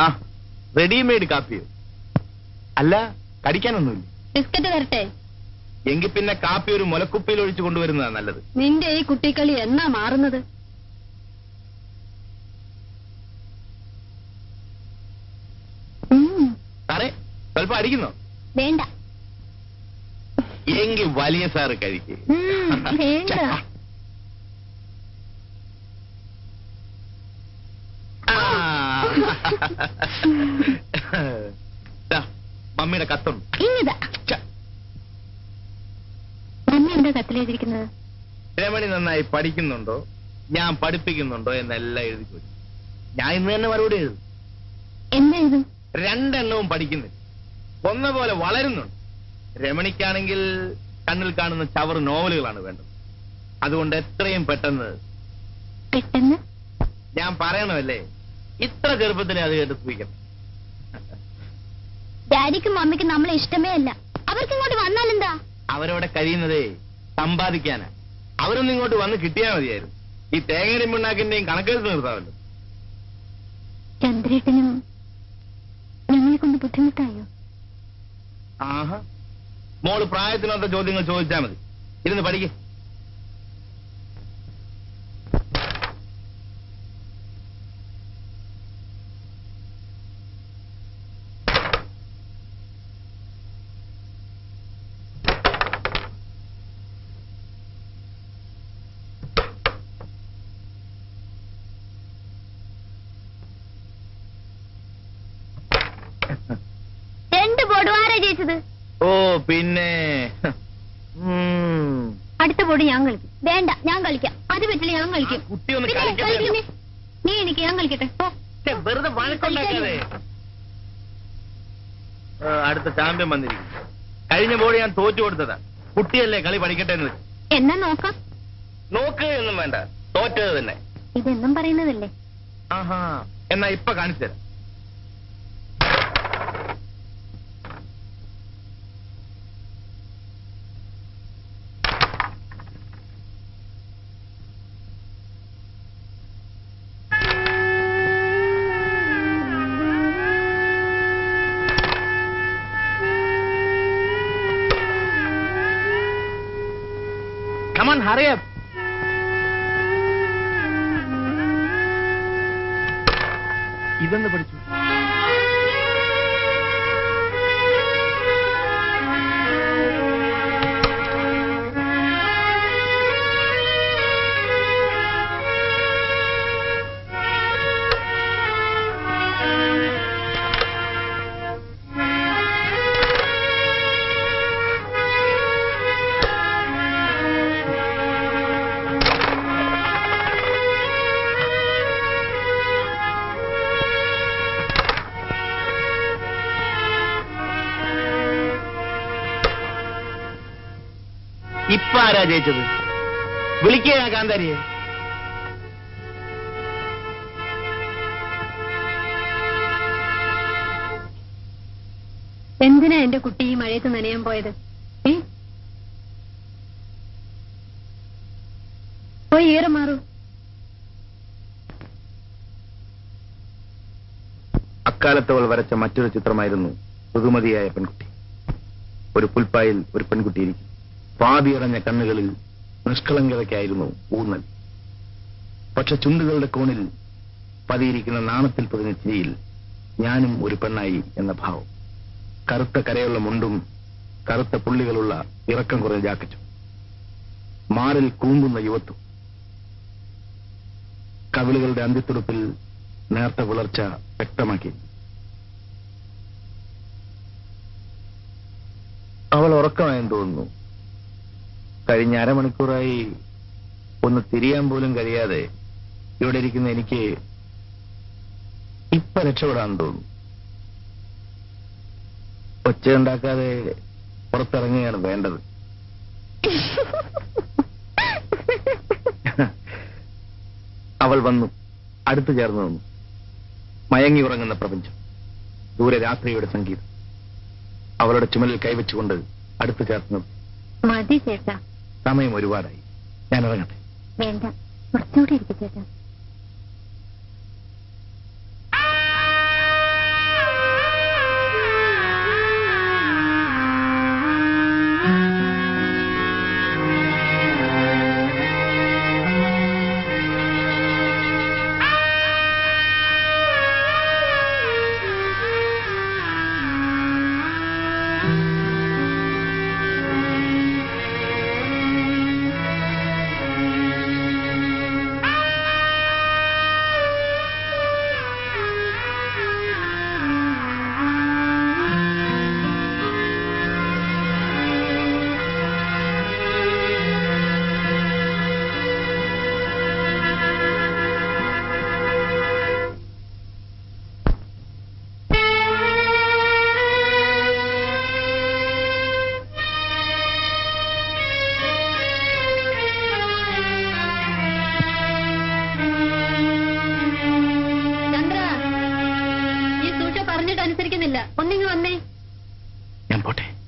ആ റെഡിമെയ്ഡ് കാപ്പിയോ അല്ല കടിക്കാനൊന്നുമില്ല. ബിസ്ക്കറ്റ് തരട്ടെ? എങ്കിൽ പിന്നെ കാപ്പി ഒരു മുലക്കുപ്പിയിൽ ഒഴിച്ചു കൊണ്ടുവരുന്നതാണ് നല്ലത്. നിന്റെ ഈ കുട്ടിക്കളി എന്നാ മാറുന്നത്? ഉം, സാറേ സ്വല്പം അടിക്കുന്നോ വേണ്ട. എങ്കിൽ വലിയ സാറ് കഴിക്ക്. ഉം, വേണ്ട ആ. ദാ, മമ്മിയുടെ കത്തുണ്ട് ഇങ്ങതാ. ഛ, മമ്മി എന്താ കത്തിലെഴുതിയിരിക്കുന്നത് രമണി നന്നായി പഠിക്കുന്നുണ്ടോ? ഞാൻ പഠിപ്പിക്കുന്നുണ്ടോ എന്നെല്ലാം എഴുതി പോയി ഞാൻ ഇന്ന് തന്നെ മറുപടി എഴുതും. എന്താ ഇത് രണ്ടെണ്ണവും പഠിക്കുന്നില്ല. ഒന്ന പോലെ വളരുന്നുണ്ട്. രമണിക്കാണെങ്കിൽ കണ്ണിൽ കാണുന്ന ചവർ നോവലുകളാണ് വേണ്ടത്. അതുകൊണ്ട് എത്രയും പെട്ടെന്ന് പെട്ടെന്ന്? ഞാൻ പറയണമല്ലേ? ഇത്ര ചെറുപ്പത്തിനെ അത് കേട്ട് സൂഹിക്കണം ഡാഡിക്കും മമ്മിക്കും നമ്മളെ ഇഷ്ടമേ അല്ല. അവർക്ക് ഇങ്ങോട്ട് വന്നാൽ എന്താ അവരവിടെ കഴിയുന്നതേ സമ്പാദിക്കാനാ. അവരൊന്നും ഇങ്ങോട്ട് വന്ന് കിട്ടിയാൽ മതിയായിരുന്നു. ഈ തേങ്ങയുടെയും പിണ്ണാക്കിന്റെയും കണക്കെടുത്ത് നിർത്താമല്ലോ. ചന്ദ്രേട്ടനും ഞങ്ങളെ കൊണ്ട് ബുദ്ധിമുട്ടായോ? ആഹാ. മോൾ പ്രായത്തിനൊത്ത ചോദ്യങ്ങൾ ചോദിച്ചാൽ മതി. ഇരുന്ന് പഠിക്കേ. ബോർഡ് ഓ പിന്നെ. അടുത്ത ബോർഡ് ഞാൻ കളിക്കും വേണ്ട ഞാൻ കളിക്കാം അത് പറ്റില്ല ഞാൻ കളിക്കും കുട്ടി ഒന്ന് പിന്നെ കളിക്കട്ടെ. കളിക്കുന്നേ. നീ എനിക്ക് ഞാൻ കളിക്കട്ടെ പോ. ഛെ, വെറുതെ വഴക്കുണ്ടാക്കാതെ. ഏ, അടുത്ത ചാമ്പ്യൻ വന്നിരിക്കും കഴിഞ്ഞ ബോർഡ് ഞാൻ തോറ്റു കൊടുത്തതാ. കുട്ടിയല്ലേ കളി പഠിക്കട്ടെ എന്ന് വെച്ചു. എന്നാ നോക്കാം? നോക്കുകയൊന്നും വേണ്ട. തോറ്റത് തന്നെ. ഇതെന്നും പറയുന്നതല്ലേ? ആഹാ എന്നാ ഇപ്പൊ കാണിച്ചു തരാം. Come hurry up. ഇതെന്ന് പഠിച്ചു ഇപ്പൊ ആരാ ജയിച്ചത്? വിളിക്കുക കാന്താരിയെ എന്തിനാ എന്റെ കുട്ടി ഈ മഴയത്ത് നനയാൻ പോയത്? പോയി ഏറെ മാറൂ. അക്കാലത്തവൾ വരച്ച മറ്റൊരു ചിത്രമായിരുന്നു ഋതുമതിയായ പെൺകുട്ടി. ഒരു പുൽപ്പായിൽ ഒരു പെൺകുട്ടി ഇരിക്കും പാതിയറഞ്ഞ കണ്ണുകളിൽ നിഷ്കളങ്കതയ്ക്കായിരുന്നു ഊന്നൽ. പക്ഷെ ചുണ്ടുകളുടെ കോണിൽ പതിയിരിക്കുന്ന നാണത്തിൽ പതിഞ്ഞ ചിരിയിൽ ഞാനും ഒരു പെണ്ണായി എന്ന ഭാവം. കറുത്ത കരയുള്ള മുണ്ടും കറുത്ത പുള്ളികളുള്ള ഇറക്കം കുറഞ്ഞ ജാക്കറ്റും. മാറിൽ കൂമ്പുന്ന യുവത്വം. കവിളുകളുടെ അന്ത്യത്തുടുപ്പിൽ നേർത്ത പുലർച്ച വ്യക്തമാക്കി. അവൾ ഉറക്കമായെന്ന് തോന്നുന്നു. കഴിഞ്ഞ അരമണിക്കൂറായി ഒന്ന് തിരിയാൻ പോലും കഴിയാതെ ഇവിടെ ഇരിക്കുന്ന എനിക്ക് ഇപ്പൊ രക്ഷപ്പെടാൻ തോന്നുന്നു. ഒച്ചയുണ്ടാക്കാതെ പുറത്തിറങ്ങുകയാണ് വേണ്ടത്. അവൾ വന്നു. അടുത്തു ചേർന്നു നിന്നു. മയങ്ങി ഉറങ്ങുന്ന പ്രപഞ്ചം. ദൂരെ രാത്രിയുടെ സംഗീതം. അവളുടെ ചുമലിൽ കൈവച്ചുകൊണ്ട് അടുത്തു ചേർന്നു മതി ചേട്ടാ. സമയം ഒരുപാടായി. ഞാൻ ഇറങ്ങട്ടെ. വേണ്ട. കുറച്ചുകൂടി ഇരിക്കും ചേട്ടാ. വന്നേ. ഞാൻ പോട്ടെ.